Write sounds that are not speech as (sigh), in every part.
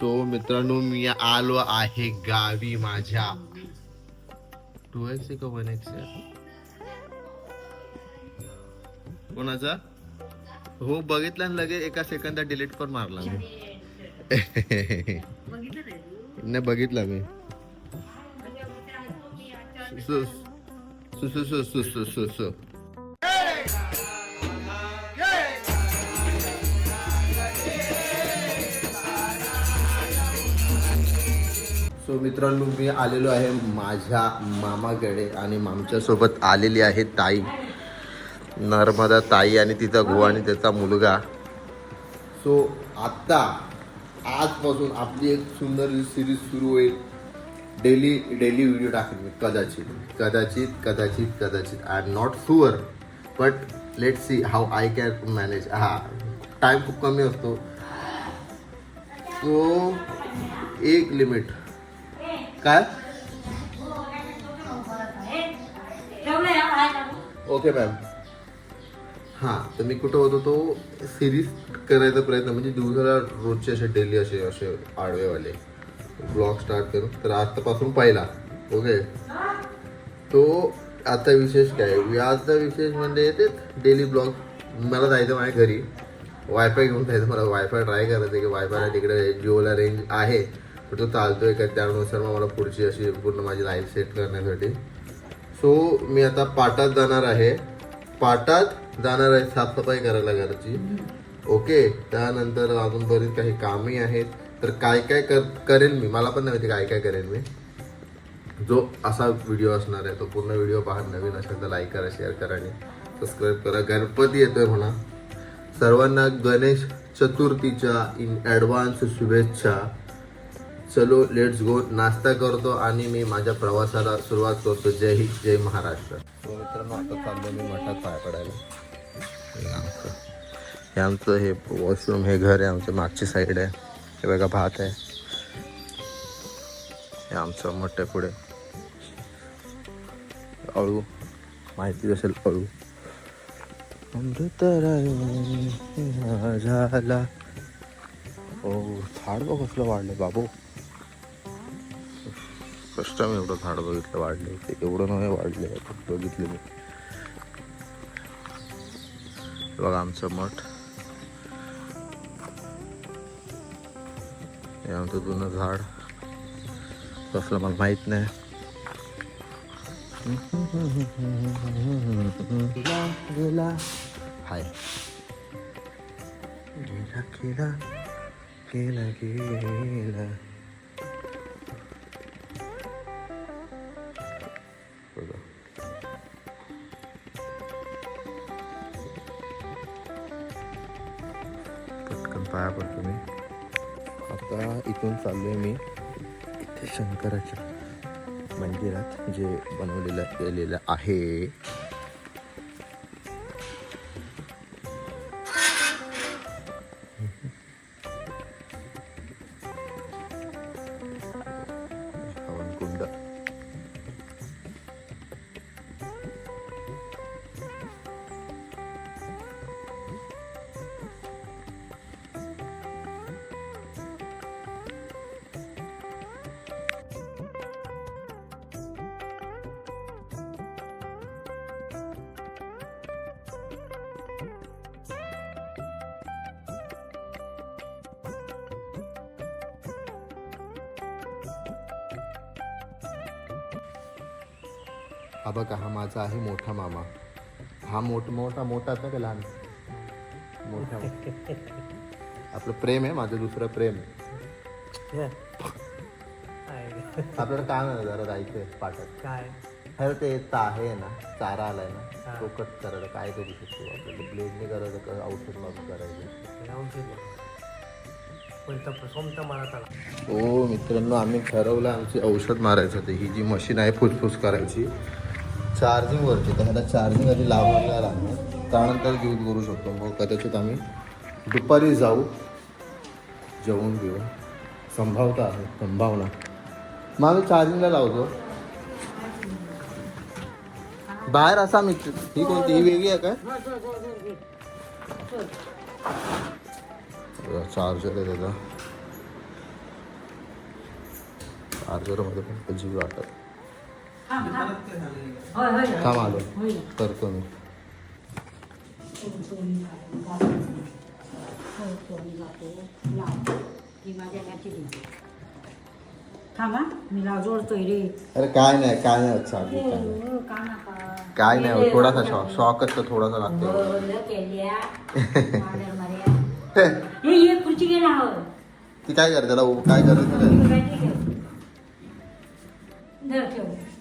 So मित्रांनो मी आलो आहे गावी माझ्या. टू एक्स का वन एक्स कोणाचा? हो बघितला लगेच एका सेकंदात डिलीट करून मारला मी. नाही बघितला मी. सु सु सु सु सु सु. सो मित्रांनो मी आलेलो आहे माझ्या मामाकडे आणि मामच्यासोबत आलेली आहे ताई. नर्मदा ताई आणि तिचा गो आणि त्याचा मुलगा. सो आत्ता आजपासून आपली एक सुंदर सिरीज सुरू होईल. डेली डेली व्हिडिओ टाकेल मी कदाचित कदाचित कदाचित कदाचित. I am not sure but let see how I can manage हा टाईम खूप कमी असतो. सो एक लिमिट काय? ओके मॅम हां तर मी कुठं होतो तो सिरीज करायचा प्रयत्न म्हणजे दिवसाला रोजचे असे डेली असे असे आडवेवाले ब्लॉग स्टार्ट करू तर आतापासून पहिला ओके तो आता विशेष काय? आजचा विशेष म्हणजे ते डेली ब्लॉग मला जायचं माझ्या घरी. वायफाय घेऊन जायचं मला वायफाय ट्राय करायचं की वायफाय तिकडे जिओला रेंज आहे. पण चालतोय का त्यानुसार मग मला पुढची अशी पूर्ण माझी लाईफ सेट करण्यासाठी. सो मी आता पाटात जाणार आहे. पाटात जाणार आहे साफसफाई करायला घरची. ओके त्यानंतर अजून बरीच काही कामही आहेत. तर काय काय कर करेन मी? मला पण नाही माहिती काय काय करेन मी. जो असा व्हिडिओ असणार आहे तो पूर्ण व्हिडिओ पहा नवीन असेल तर लाईक करा शेअर करा आणि सबस्क्राईब करा. गणपती येतोय म्हणा. सर्वांना गणेश चतुर्थीच्या इन ॲडव्हान्स शुभेच्छा. चलो लेट्स गो नाश्ता करतो आणि मी माझ्या प्रवासाला सुरुवात करतो. जय हिंद जय महाराष्ट्र. तो मित्रांनो आता चाललो मी मठात पाय पडायला. हे आमचं हे आमचं हे वॉशरूम हे घर आहे आमचं मागची साईड आहे. हे बघा भात आहे. हे आमचं मठ पुढे. अळू माहिती असेल अळू. अमृत झाला. ओ झाड बघ कसलं वाढलं बाबू. फर्स्ट टाइम एवढं झाड बघितलं वाढले ते एवढं नव्हे वाढले. फक्त बघितले मी. बघा आमचं मठ. हे आमचं जुनं झाड. कसलं मला माहीत नाही. हाय. गेला गेला गेला गेला. पाया पडतो मी आता इथून चाललो आहे मी इथे शंकराच्या मंदिरात जे बनवलेलं केलेलं आहे. हा बघा हा माझा आहे मोठा मामा. हा मोठ मोठा मोठा का लहान? मोठा. आपलं प्रेम आहे माझं दुसरं प्रेम आहे. आपल्याला काय नाही जरा जायचंय पाठात काय? खरं ते ता आहे ना चारा आलाय ना तो कट करायला काय करू शकतो आपल्याला? ब्लेडने करायचं. औषध लावून करायचं हो मित्रांनो आम्ही ठरवलं आमची औषध मारायचं होतं ही जी मशीन आहे फुसफुस करायची. चार्जिंगवरती तर ह्याला चार्जिंग आधी लावायला लागणार त्यानंतर यूज करू शकतो. मग कदाचित आम्ही दुपारी जाऊ जेवून घेऊ. संभावता आहे संभावना. मग आम्ही चार्जिंगला लावतो. बाहेर असा मी ही कोणती? ही वेगळी आहे काय? चार्जर आहे त्याचा. चार्जरमध्ये पण जीव वाटत. थांब थांब. आलो. करतो मी. थांबा मी लाव जोडतोय रे. अरे काय नाही काय नाही होत चालू काय नाही. हो, का नका काय नाही होत थोडासा शॉक शॉकच तर थोडासा लागतो. हे (laughs) ये खुर्ची घे ना हवं ती काय करते? काय करायचं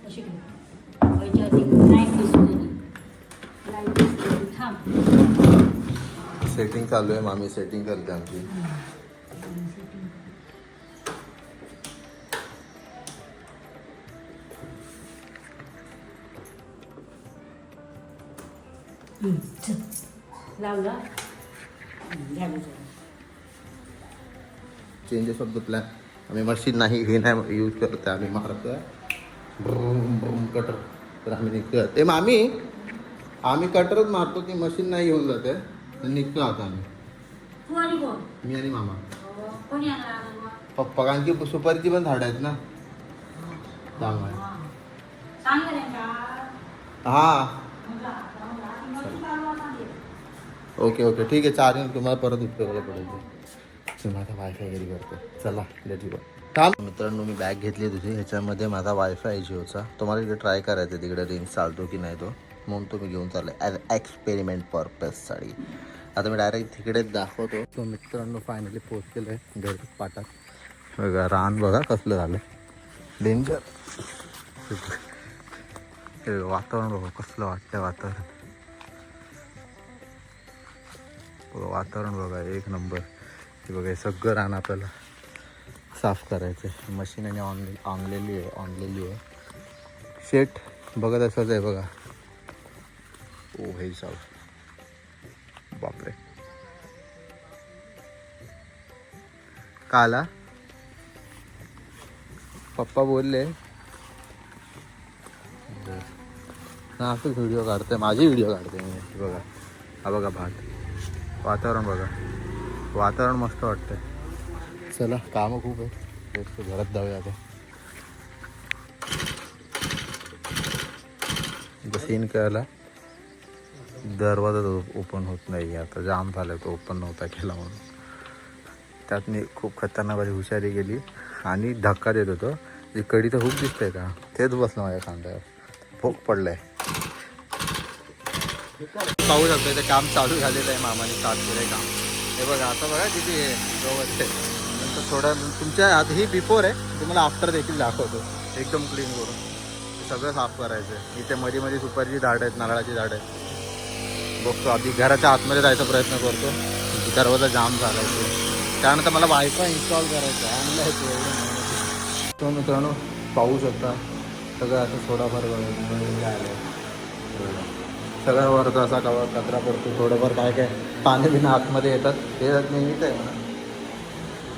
अशी ठेव व्हायच्या आधी लाइट दिसू दे लाइट दिसू दे थांब. सेटिंग चालू आहे मामी सेटिंग करते आमची. लावला. चेंजेस ऑफ द प्लॅन आम्ही मशीन नाही हे नाही यूज करत आम्ही मारतोय. Vroom vroom cutter. तर आम्ही निघतोय. ते मामी आम्ही कटरच मारतो ती मशीन नाही घेऊन जाते. तर निघतो आता आम्ही. मी आणि मामा. मग? पप्पा कारण की सुपारीची पण झाडं आहेत ना. त्यामुळे. हा. हा. मग मग. Okay okay. ठीक आहे चालेल. तुम्हाला परत उपयोगाला पडेल माझा वायफाय घरी करतो. चला लेट गो काम मित्रांनो मी बॅग घेतली होती. ह्याच्यामध्ये माझा वायफाय जिओचा तुम्हाला इकडे ट्राय करायचं आहे तिकडे रेंज चालतो की नाही तो. म्हणून तो मी घेऊन चाललो. ॲज एक्सपेरिमेंट पर्पजसाठी आता मी डायरेक्ट तिकडेच दाखवतो. तो मित्रांनो फायनली पोहोचलेलो आहे. घरी पाटात बघा रान बघा कसलं झालं. डेंजर वातावरण बघा कसलं वाटतंय वातावरण. वातावरण बघा एक नंबर हे बघा हे सगळं रान आपल्याला. साफ करायचं. आहे आणि ऑन आणलेली आहे आणलेली आहे. शेट बघत असंच आहे बघा. ओ हे साफ. बापरे. का आला पप्पा बोलले. ना असंच व्हिडिओ काढते माझी व्हिडिओ काढते मी. बघा. हा बघा भात. वातावरण बघा. वातावरण मस्त वाटतंय. चला कामं खूप आहे घरात जाऊया आता. सीन कळला. दरवाजा ओपन होत नाही आता. जाम झालं तो ओपन नव्हता केला म्हणून. त्यात मी खूप खतरनाक माझी हुशारी गेली. आणि धक्का देत होतो. जी कडीचं हुक दिसतंय का? तेच बसलं माझ्या खांद्यावर. भोक पडलाय. पाहू शकतो ते काम चालू झालेलं आहे मामाने स्टार्ट केलं काम. हे बघा आता बघा किती आहे गवत आहे थोडं तुमच्या आधी ही बिफोर आहे. तुम्हाला आफ्टर देखील दाखवतो. एकदम क्लीन करून. सगळं साफ करायचं आहे. इथे मध्ये मध्ये सुपारीची झाडं आहेत नारळाची झाडं आहेत. बघतो आधी घराच्या आतमध्ये जायचा प्रयत्न करतो. दरवाजा जाम झाला आहे त्यानंतर मला वायफाय इन्स्टॉल करायचं आहे. आणलं आहे तो. मित्रांनो पाहू शकता. सगळं असं थोडाफार आलं आहे सगळ्या वरचा असा कवा कचरा पडतो. थोडंफार काय काय पाणी बिना आतमध्ये येतात. ते नेहमीच आहे म्हणा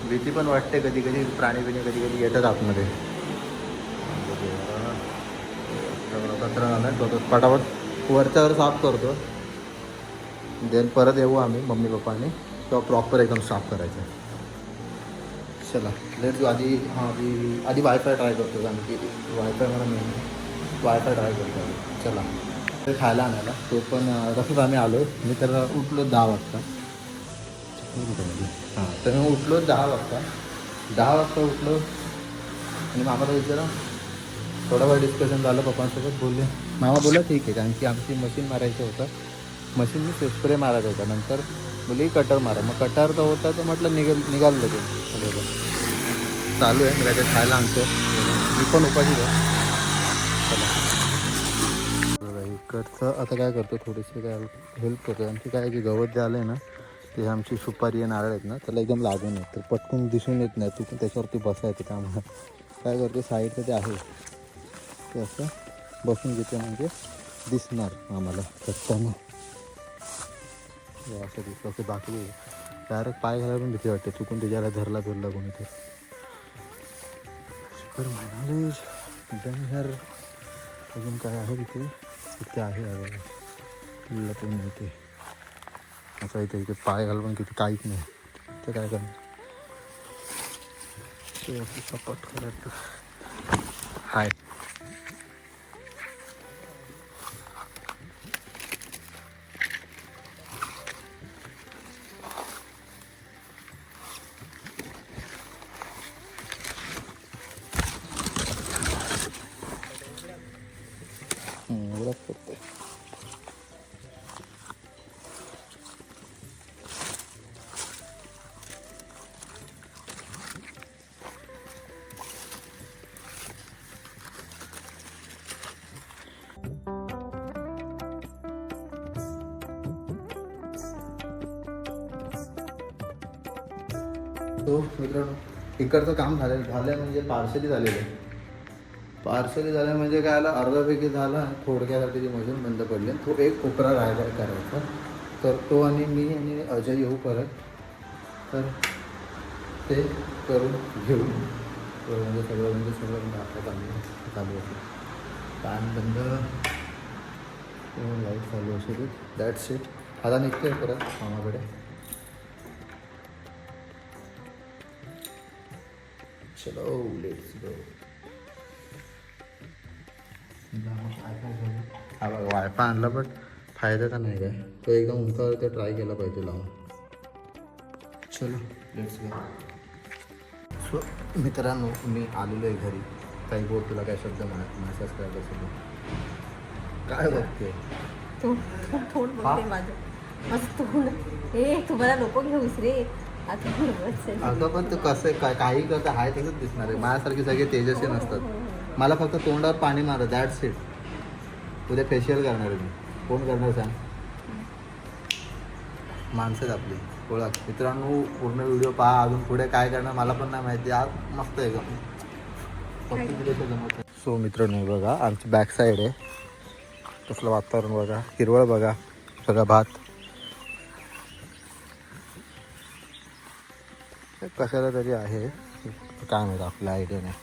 भीती पण वाटते कधी कधी प्राणी बिणी कधी कधी येतात आतमध्ये. सगळं कचरा झाला तो पटापट वरच्यावर साफ करतो देन परत येऊ आम्ही मम्मी पप्पाने. तेव्हा प्रॉपर एकदम साफ करायचं. चला लेट आधी हां आधी आधी वायफाय ट्राय करतो कारण की वायफाय मला मेन वायफाय ट्राय करतो चला. ते खायला आणायला. तो पण तसंच आम्ही आलो मी तर उठलो दहा वाजता. हां तर मी उठलो दहा वाजता. दहा वाजता उठलो. आणि मामाला विचारा थोडा वेळ डिस्कशन झालं पप्पांसोबत बोलले. मामा बोला ठीक आहे कारण की आमची मशीन मारायचं होतं. मशीननी स्प्रे मारायचा होता. नंतर बोलली कटर मारा मग कटर तर होता तर म्हटलं निघेल निघाल लगेच चालू आहे मी काय खायला आणतो मी पण उपाशी चला. इकडचं आता काय करतो थोडीशी काय हेल्प करतो आणखी काय जे गवत जे आलं आहे ना ते आमची सुपारी नारळ आहेत ना त्याला एकदम लागून येत. तर पटकन दिसून येत नाही. तू पण त्याच्यावरती बसायचं त्यामुळे काय करतो साईडचं ते आहे. ते असं बसून घेते म्हणजे दिसणार आम्हाला करताना असं दिसतं असं बाकी डायरेक्ट पाय घालायला पण भीती वाटते. चुकून त्याच्याला धरला धरला कोणी तर. सुपर म्हणाले डर अजून काय आहे तिथे? तिथे आहे अगं तुला पण आहे. असं इथे इथे पाय घालवून किती काहीच नाही. ते काय करणार? ते असं सपाट करायचं. हाय. तो मित्रांनो इकडचं काम झालं झालं म्हणजे पार्सली झालेलं आहे. पार्सली झालं म्हणजे काय आलं? अर्धापैकी झाला थोडक्यासाठी ती मशीन बंद पडली. तो एक कोपरा राहिला करायचा. तर तो आणि मी आणि अजय येऊ परत. तर ते करून घेऊ. म्हणजे सगळं म्हणजे सगळं म्हणजे आता चालू चालू असेल काम बंद. लाइट चालू असेल दॅट्स इट आता निघतोय परत मामाकडे. चलो लेट्स गो हा बघा वायफाय आणला पण फायदा तर नाही काय तो एकदम उंचावर ते ट्राय केला पाहिजे लावून चलो लेट्स गो सो मित्रांनो मी आलेलो आहे घरी। काही बोल तुला काय शब्द मॅसेज करायला असेल काय बघते तू तोंड बघते माझं. माझं तोंड ए तुम्हाला नको घेऊस रे अगं पण ते कसं काय काही करता आहे तसंच दिसणार आहे. माझ्यासारखे सगळे तेजस्वी नसतात. मला फक्त तोंडावर पाणी मारत दॅट्स इट उद्या फेशियल करणार आहे मी. कोण करणार सांग? माणसं आहेत आपली ओळख. मित्रांनो पूर्ण व्हिडिओ पहा. अजून पुढे काय करणार मला पण नाही माहिती. आज मस्त आहे जमत सो मित्रांनो हे बघा आमची बॅक साईड आहे. कसलं वातावरण बघा. हिरवळ बघा. सगळा भात. कशाला तरी आहे. काय माहिती आपल्या आयडिया नाही.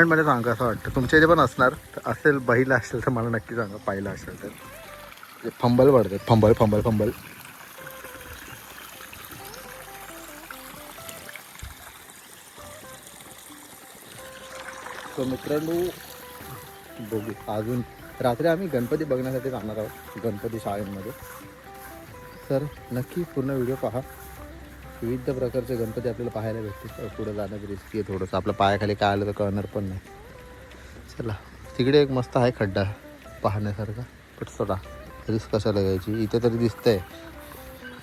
कमेंटमध्ये सांगा असं वाटतं. तुमच्या इथे पण असणार. तर असेल बहिला असेल तर मला नक्की सांगा पाहिलं असेल तर. ते फंबल पडते फंबल फंबल फंबल. तर मित्रांनो बघू. अजून रात्री आम्ही गणपती बघण्यासाठी जाणार आहोत गणपती शाळेमध्ये. तर नक्की पूर्ण व्हिडिओ पहा. विविध प्रकारचे गणपती आपल्याला पाहायला भेटतील पुढे जाण्यात रिस्की आहे थोडंसं. आपल्या पायाखाली काय आलं तर कळणार पण नाही. चला तिकडे एक मस्त आहे खड्डा पाहण्यासारखा. पण चला रिस्क कशाला घ्यायची? इथे तरी दिसतंय.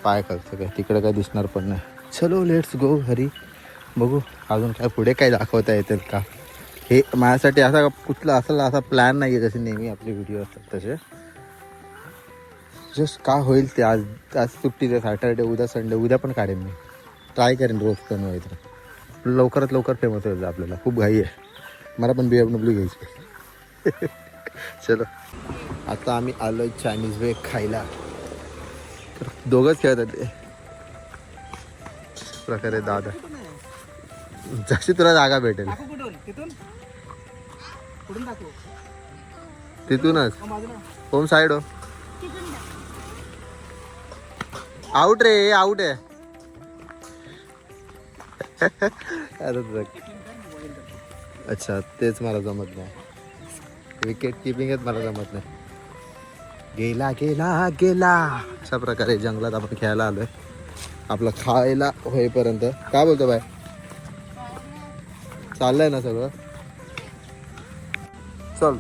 पाय खालचं काय? तिकडे काय दिसणार पण नाही. चलो लेट्स गो हरी. बघू अजून काय पुढे काय दाखवता येतील का? हे माझ्यासाठी असा कुठला असा असा प्लॅन नाही आहे जसे नेहमी आपले व्हिडिओ असतात तसे. जस्ट का होईल ते आज आज सुट्टी सॅटर्डे उद्या संडे उद्या पण काढेन मी. ट्राय करेन रोज बनवायचं लवकरात लवकर फेमस होईल आपल्याला. खूप घाई आहे. मला पण बी एम डब्ल्यू घ्यायची (laughs) चलो. आता आम्ही आलो चायनीज वे खायला. तर दोघंच खेळतात ते. प्रकारे दादा. जशी तुला जागा भेटेल. कुठून? तिथून? कुठून दाखवू? तिथूनच. होम साईड हो? आउट रे आउट आहे. अरे बघ. अच्छा तेच मला जमत नाही. विकेट किपिंगच मला जमत नाही. गेला गेला गेला. अशा प्रकारे जंगलात आपण खेळायला आलोय. आपलं खायला होईपर्यंत. काय बोलतो बाय? चाललंय ना सगळं? चल.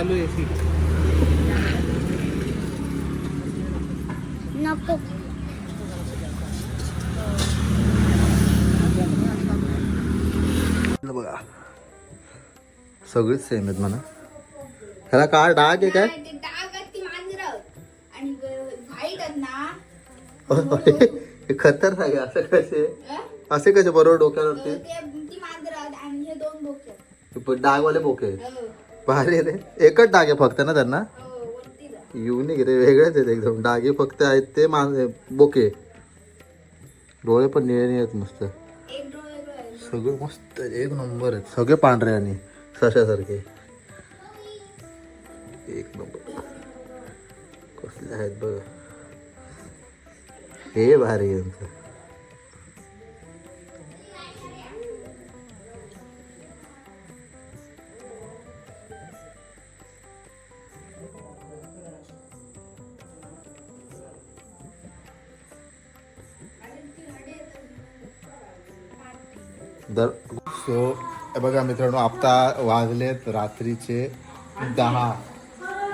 एसी चालू एसी नको. सगळीच सेम आहेत म्हणा. ह्याला काय डाग आहे काय? हे खतरनाक आहे. असं कसे? असे कसे? बरोबर डोक्यावरती? हे दोन डोके पण डागवाले बोके आहेत. हो भारी रे. एकच डागे फक्त ना त्यांना? युनिक रे वेगळेच आहेत एकदम. डागे फक्त आहेत ते मा बोके. डोळे पण निळे निळे आहेत मस्त. सगळे मस्त आहेत, एक नंबर आहेत. सगळे पांढरे आणि सशासारखे. एक नंबर. कसले आहेत बघ. हे भारी आहे यांचं. दर सो बघा मित्रांनो आता वाजलेत रात्रीचे दहा.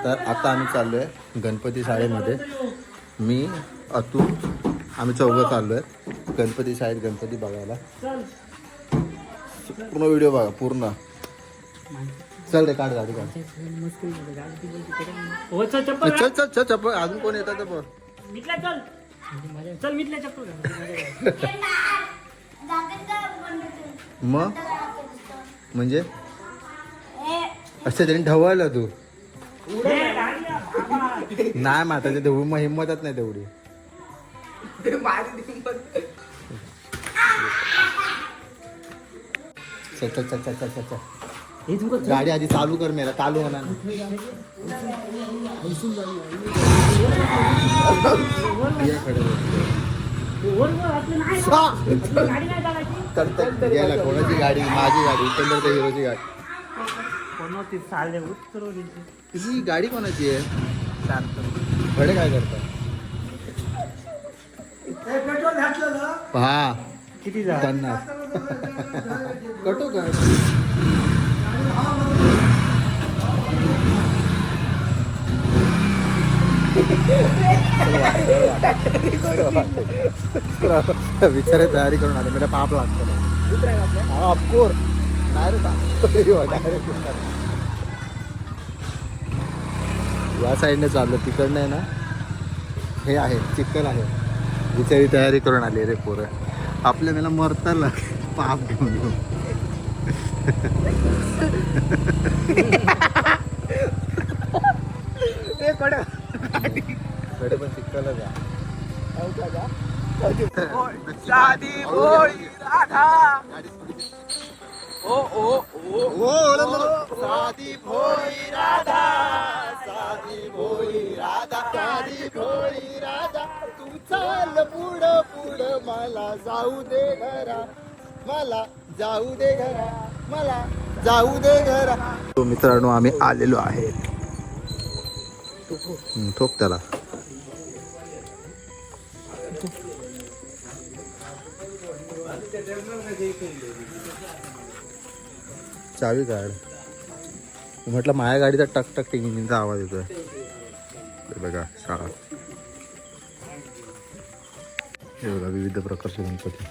तर आता आम्ही चाललो आहे गणपती शाळेमध्ये. मी अतुल आम्ही चौघं चाललो आहे गणपती शाळेत गणपती बघायला. पूर्ण व्हिडिओ बघा पूर्ण. चल रे काढ गाडी काढ. हो चल चप्पल चल चल चल चप्पल. अजून कोण येतात मिटल्या चल. चप्पल (laughs) मग? म्हणजे? अच्छा त्यांनी ढवळलं तू. नाही. माताच्या तेवढी मग हिंमतच नाही तेवढी. चल चल चल चल चल चल. चल तुमचं गाडी आधी चालू कर मेला चालू होणार. नाही. तर गेला कोणाची गाडी माझी गाडी चंद्र त्या हिरोची गाडी? कोणती चालले उतरवली ही गाडी कोणाची आहे? भडे काय करतात? हा किती पन्नास. (laughs) कटो काय विचारे तयारी करून आले. मला पाप लागतो ऑफकोर्स विचार. या साईडने चाललं. तिकडनं आहे ना हे आहे चिखल आहे. बिचारी तयारी करून आली रे पोरं. आपल्या मला मरताला पाप घेऊन घेऊन (laughs) (laughs) कडे पण साधी भोळी राधा ओ ओ ओ साधी भोळी राधा साधी भोळी राधा साधी भोळी राधा तू चाल पुढ पुढ मला जाऊ दे घरा मला जाऊ दे घरा मला जाऊ दे घरा तो मित्रांनो आम्ही आलेलो आहे. ठोक त्याला. चावी काढ. म्हटलं माझ्या गाडीचा टक टक टिंगिंगचा आवाज येतोय. बघा शाळा. हे बघा विविध प्रकारचे गणपती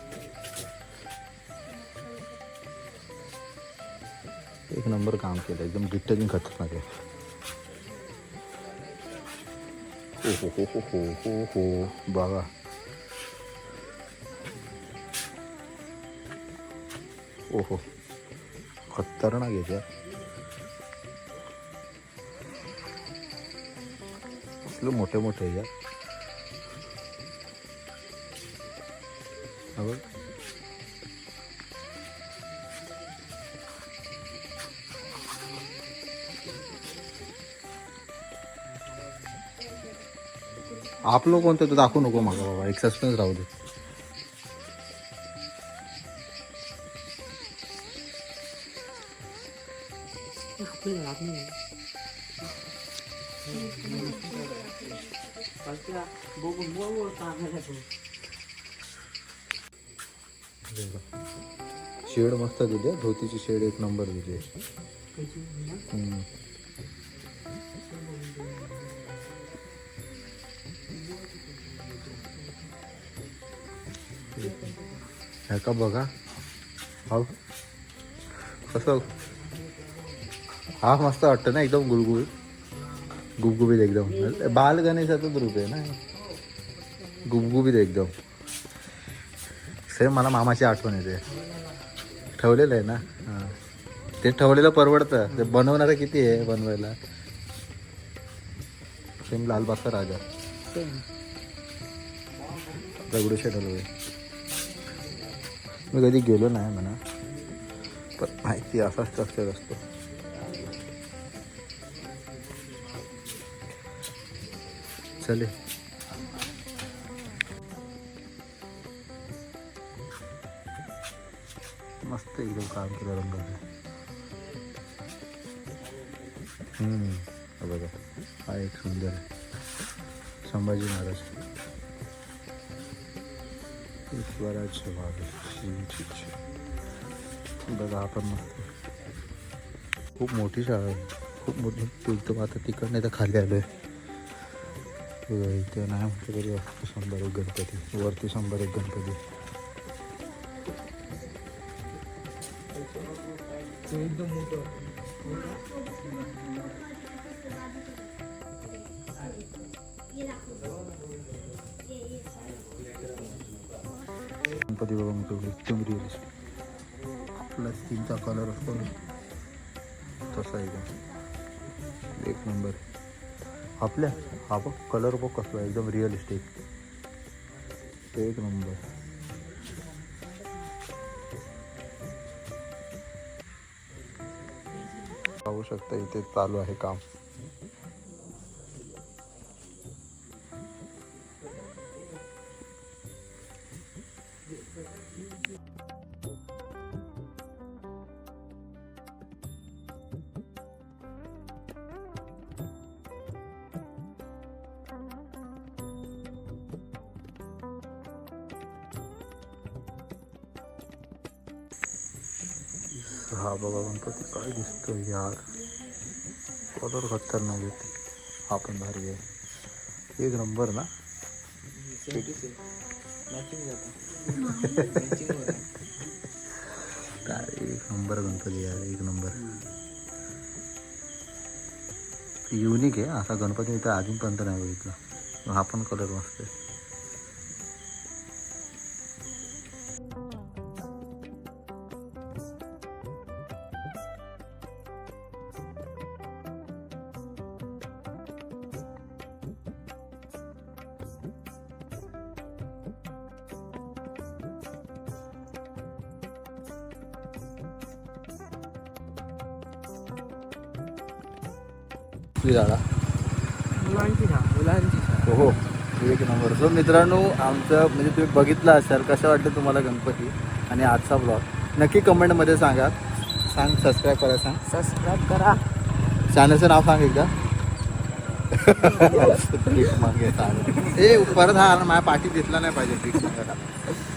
एक नंबर काम केलं एकदम डिटेलिंग खतरनाक आहे. हो हो हो हो हो हो हो बघा ओहो खतरनाक आहे त्या कसले मोठे मोठे आहे आपलं कोणतं तू दाखवू नको मला बाबा एक सस्पेन्स राहू दे शेड मस्त दिली आहे. धोतीची शेड एक नंबर दिली आहे. का बघा? हो कसं? हा मस्त वाटतं ना एकदम गुलगुल गुबगुबीत एकदम. बाल गणेशाचंच रूप आहे ना गुबगुबीत एकदम. सेम मला मामाची आठवण येते. ठेवलेलं आहे ना? हां. ते ठेवलेलं परवडतं. ते बनवणारं किती आहे बनवायला? सेम लालबागचा राजा. दगडूशेठ हलवे. मी कधी गेलो नाही म्हणा. पण माहिती असा स्ट्रक्चर असतो. चले मस्त एकदम काम केलं रंगाचं. हम्म, बघा. हा एक सुंदर संभाजी महाराज. स्वराज बघा आपण खूप मोठी शाळा आहे खूप मोठी एकदम आता तिकडनं तर खाली आलो आहे इथे नाही शंभर एक गणपती। वरती शंभर एक गणपती। गणपती बघा मी तो एकदम रिअलिस्ट आपला स्किनचा कलर असतो तसा एकदम एक नंबर आपल्या हा बघ कलर बघ कसला एकदम रिअलिस्टिक एक नंबर पाहू शकता इथे चालू आहे काम. हा बघा गणपती काय दिसतो यार? कलर खतरनाक येते हा पण भारी आहे एक नंबर ना? काय एक नंबर गणपती यार एक नंबर युनिक आहे. असा गणपती मी तर अजूनपर्यंत नाही बघितला. हा पण कलर मस्त आहे. कुठली झाडा हो एक नंबर. सो मित्रांनो आमचं म्हणजे तुम्ही बघितलं असाल कसं वाटलं तुम्हाला गणपती आणि आजचा ब्लॉग नक्की कमेंटमध्ये सांगा. सांग सबस्क्राईब करा सांग. सबस्क्राईब करा. चॅनलचं नाव सांग एकदा. ए परत हा माझ्या पाठी दिसला नाही पाहिजे ट्रिक मागायला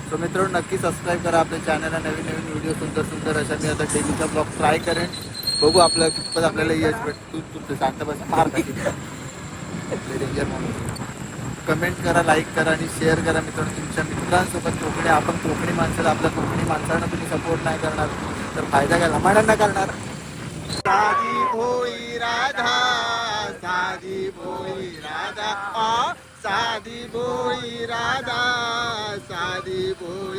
सो मित्रांनो नक्की सबस्क्राईब करा आपल्या चॅनलला नवीन नवीन व्हिडिओ सुंदर सुंदर अशा. मी आता डेलीचा ब्लॉग ट्राय करेन. बघू आपल्या कितपत आपल्याला यश भेट तू तू शांत बस मार डेंजर कमेंट करा लाईक करा आणि शेअर करा मित्रांनो तुमच्या मित्रांसोबत. कोकणी आपण कोकणी माणसाला आपल्या कोकणी माणसांना तुम्ही सपोर्ट नाही करणार तर फायदा घ्यायला मांडण करणार. साधी भोई राधा साधी भोई राधा. साधी भोई राधा साधी भोई राधा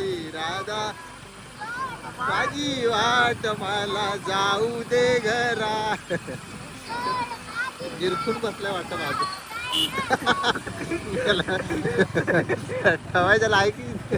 माझी वाट मला जाऊ दे घरा. निरखून बसल्या वाटत माझं. (laughs) (laughs) ठेवायच्या लायकी